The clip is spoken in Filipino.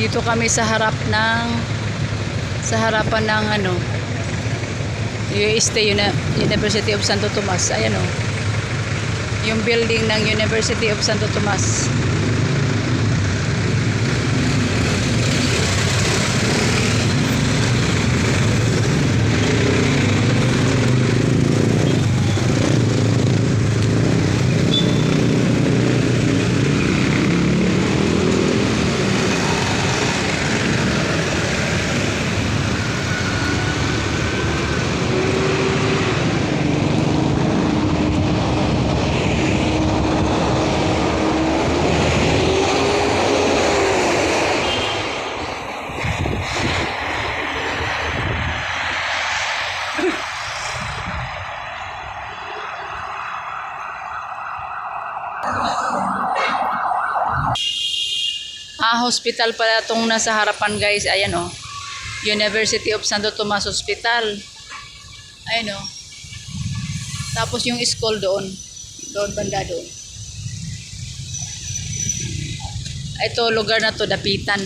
Dito kami sa harap ng sa harapan ng ano UST Uni- University of Santo Tomas. Ayan o. Yung building ng University of Santo Tomas. Hospital pala itong nasa harapan guys. Ayan o. University of Santo Tomas Hospital. Ayan o. Tapos yung school doon. Doon banda doon. Ito lugar na to, Dapitan.